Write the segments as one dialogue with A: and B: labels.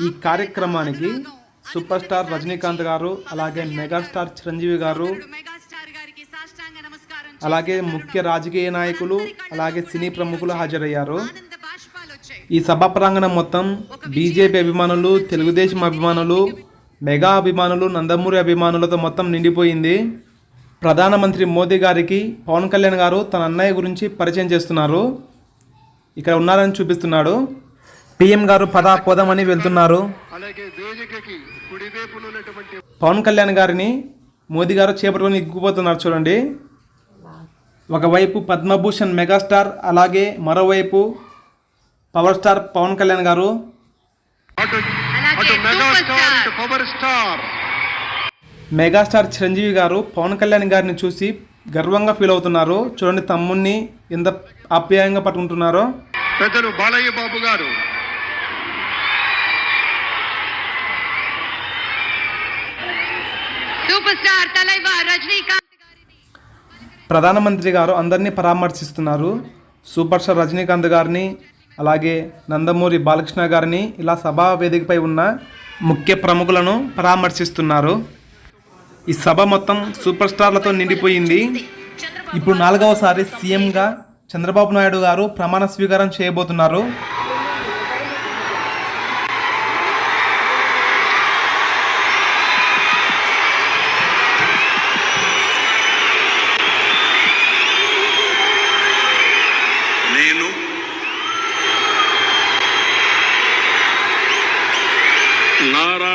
A: ఈ కార్యక్రమానికి super star Rajinikanth గారు అలాగే మెగాస్టార్ చిరంజీవి గారు అలాగే ముఖ్య రాజకీయ నాయకులు అలాగే సినీ ప్రముఖులు హాజరయ్యారు. ఈ సభ ప్రాంగణం మొత్తం బీజేపీ అభిమానులు తెలుగుదేశం అభిమానులు మెగా అభిమానులు నందమూరి అభిమానులతో మొత్తం నిండిపోయింది. ప్రధానమంత్రి మోదీ గారికి పవన్ కళ్యాణ్ గారు తన అన్నయ్య గురించి పరిచయం చేస్తున్నారు. ఇక్కడ ఉన్నారని చూపిస్తున్నాడు. పిఎం గారు పద పోదామని వెళ్తున్నారు.
B: అలాగే వేదికకి కుడివైపున ఉన్నటువంటి
A: పవన్ కళ్యాణ్ గారిని మోదీ గారు చేపట్టుకొని ఇగ్గిపోతున్నారు చూడండి. ఒకవైపు పద్మభూషణ్ మెగాస్టార్ అలాగే మరోవైపు పవర్ స్టార్ పవన్ కళ్యాణ్ గారు.
B: మెగాస్టార్
A: చిరంజీవి గారు పవన్ కళ్యాణ్ గారిని చూసి గర్వంగా ఫీల్ అవుతున్నారు. చూడండి తమ్ముణ్ణి ఎంత ఆప్యాయంగా పట్టుకుంటున్నారో.
B: పెద్దలు బాలయ్య బాబు గారు
C: సూపర్ స్టార్ రజనీకాంత్ గారిని
A: ప్రధానమంత్రి గారు అందరినీ పరామర్శిస్తున్నారు. సూపర్ స్టార్ రజనీకాంత్ గారిని అలాగే నందమూరి బాలకృష్ణ గారిని ఇలా సభా వేదికపై ఉన్న ముఖ్య ప్రముఖులను పరామర్శిస్తున్నారు. ఈ సభ మొత్తం సూపర్ స్టార్లతో నిండిపోయింది. ఇప్పుడు నాలుగవసారి సీఎంగా చంద్రబాబు నాయుడు గారు ప్రమాణ స్వీకారం చేయబోతున్నారు
D: నేను నారా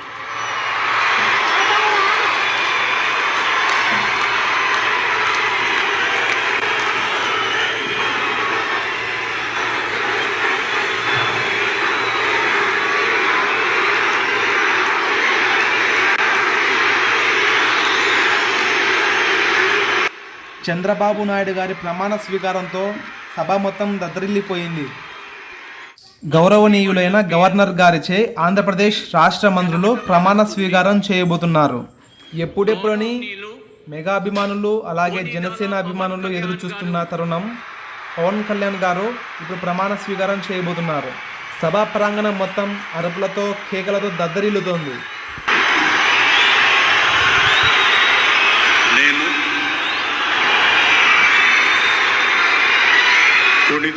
A: చంద్రబాబు నాయుడు గారి ప్రమాణ స్వీకారంతో సభ మొత్తం దద్దరిల్లిపోయింది. గౌరవనీయులైన గవర్నర్ గారిచే ఆంధ్రప్రదేశ్ రాష్ట్ర మంత్రులు ప్రమాణ స్వీకారం చేయబోతున్నారు. ఎప్పుడెప్పుడని మెగా అభిమానులు అలాగే జనసేన అభిమానులు ఎదురు చూస్తున్న తరుణం పవన్ కళ్యాణ్ గారు ఇప్పుడు ప్రమాణ స్వీకారం చేయబోతున్నారు. సభా ప్రాంగణం మొత్తం అరుపులతో కేకలతో దద్దరిల్లుతోంది
D: నేను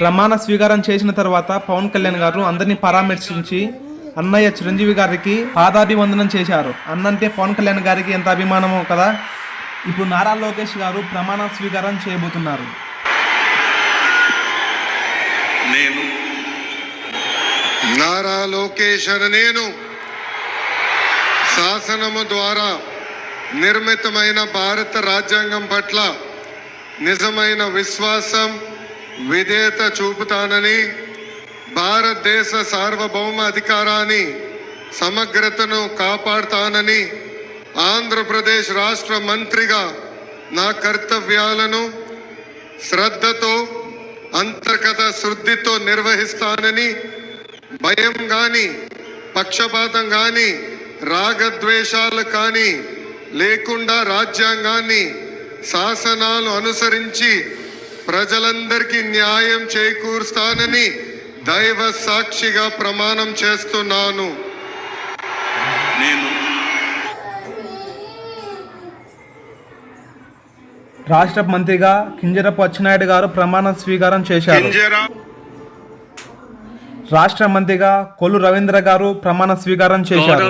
A: ప్రమాణ స్వీకారం చేసిన తర్వాత పవన్ కళ్యాణ్ గారు అందరినీ పరామర్శించి అన్నయ్య చిరంజీవి గారికి పాదాభివందనం చేశారు. అన్నంటే పవన్ కళ్యాణ్ గారికి ఎంత అభిమానమో కదా? ఇప్పుడు నారా లోకేష్ గారు ప్రమాణ స్వీకారం చేయబోతున్నారు.
D: నేను
E: నారా లోకేష్ నేను శాసనము ద్వారా నిర్మితమైన భారత రాజ్యాంగం పట్ల నిజమైన విశ్వాసం విధేయత చూపుతానని భారతదేశ సార్వభౌమ అధికారాన్ని సమగ్రతను కాపాడుతానని ఆంధ్రప్రదేశ్ రాష్ట్ర మంత్రిగా నా కర్తవ్యాలను శ్రద్ధతో అంతర్గత శుద్ధితో నిర్వహిస్తానని భయం గాని పక్షపాతం గాని రాగద్వేషాలు కానీ లేకుండా రాజ్యాంగాన్ని శాసనాలు అనుసరించి ప్రజలందరికీ న్యాయం చేకూరుస్తానని దైవ సాక్షిగా ప్రమాణం చేస్తున్నాను.
D: నేను
A: రాష్ట్ర మంత్రిగా కింజరపు అచ్చెన్నాయుడు గారు ప్రమాణ స్వీకారం చేశారు.
D: కింజరా
A: రాష్ట్ర మంత్రిగా కొల్లు రవీంద్ర గారు ప్రమాణ స్వీకారం చేశారు.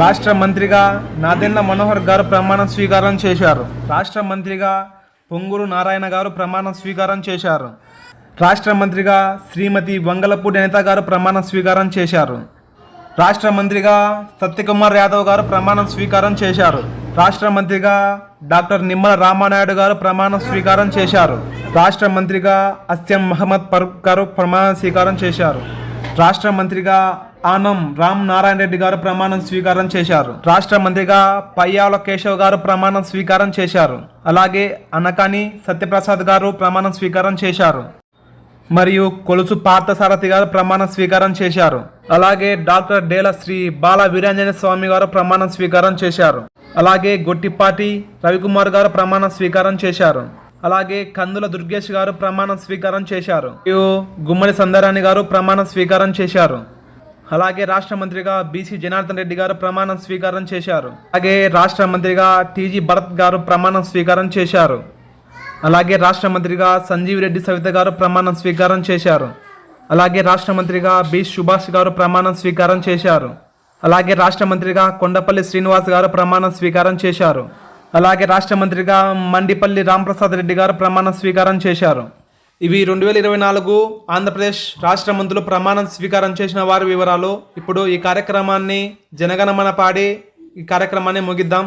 A: రాష్ట్ర మంత్రిగా నాదెండ్ల మనోహర్ గారు ప్రమాణ స్వీకారం చేశారు. రాష్ట్ర మంత్రిగా పొంగూరు నారాయణ గారు ప్రమాణ స్వీకారం చేశారు. రాష్ట్ర మంత్రిగా శ్రీమతి వంగలపూడి అనిత గారు ప్రమాణ స్వీకారం చేశారు. రాష్ట్ర మంత్రిగా సత్యకుమార్ యాదవ్ గారు ప్రమాణ స్వీకారం చేశారు. రాష్ట్ర మంత్రిగా డాక్టర్ నిమ్మల రామానాయుడు గారు ప్రమాణ స్వీకారం చేశారు. రాష్ట్ర మంత్రిగా అస్యం మహమ్మద్ ఫరూక్ గారు ప్రమాణ స్వీకారం చేశారు. రాష్ట్ర మంత్రిగా ఆనం రామ్ నారాయణ రెడ్డి గారు ప్రమాణం స్వీకారం చేశారు. రాష్ట్ర మంత్రిగా పయ్యాల కేశవ్ గారు ప్రమాణం స్వీకారం చేశారు. అలాగే అనకాని సత్యప్రసాద్ గారు ప్రమాణం స్వీకారం చేశారు. మరియు కొలుసు పార్థసారథి గారు ప్రమాణ స్వీకారం చేశారు. అలాగే డాక్టర్ డేల శ్రీ బాల వీరాంజనేయ స్వామి గారు ప్రమాణ స్వీకారం చేశారు. అలాగే గొట్టిపాటి రవికుమార్ గారు ప్రమాణ స్వీకారం చేశారు. అలాగే కందుల దుర్గేష్ గారు ప్రమాణ స్వీకారం చేశారు. మరియు గుమ్మడి సందరాణి గారు ప్రమాణ స్వీకారం చేశారు. అలాగే రాష్ట్ర మంత్రిగా బీసీ జనార్దన్ రెడ్డి గారు ప్రమాణం స్వీకారం చేశారు. అలాగే రాష్ట్ర మంత్రిగా టీజీ భరత్ గారు ప్రమాణం స్వీకారం చేశారు. అలాగే రాష్ట్ర మంత్రిగా సంజీవ్ రెడ్డి సవిత గారు ప్రమాణం స్వీకారం చేశారు. అలాగే రాష్ట్ర మంత్రిగా బి సుభాష్ గారు ప్రమాణం స్వీకారం చేశారు. అలాగే రాష్ట్ర మంత్రిగా కొండపల్లి శ్రీనివాస్ గారు ప్రమాణం స్వీకారం చేశారు. అలాగే రాష్ట్ర మంత్రిగా మండిపల్లి రాంప్రసాద్ రెడ్డి గారు ప్రమాణ స్వీకారం చేశారు. ఇవి రెండు వేల ఇరవై నాలుగు ఆంధ్రప్రదేశ్ రాష్ట్ర మంత్రులు ప్రమాణం స్వీకారం చేసిన వారి వివరాలు. ఇప్పుడు ఈ కార్యక్రమాన్ని జనగణమన పాడి ఈ కార్యక్రమాన్ని ముగిద్దాం.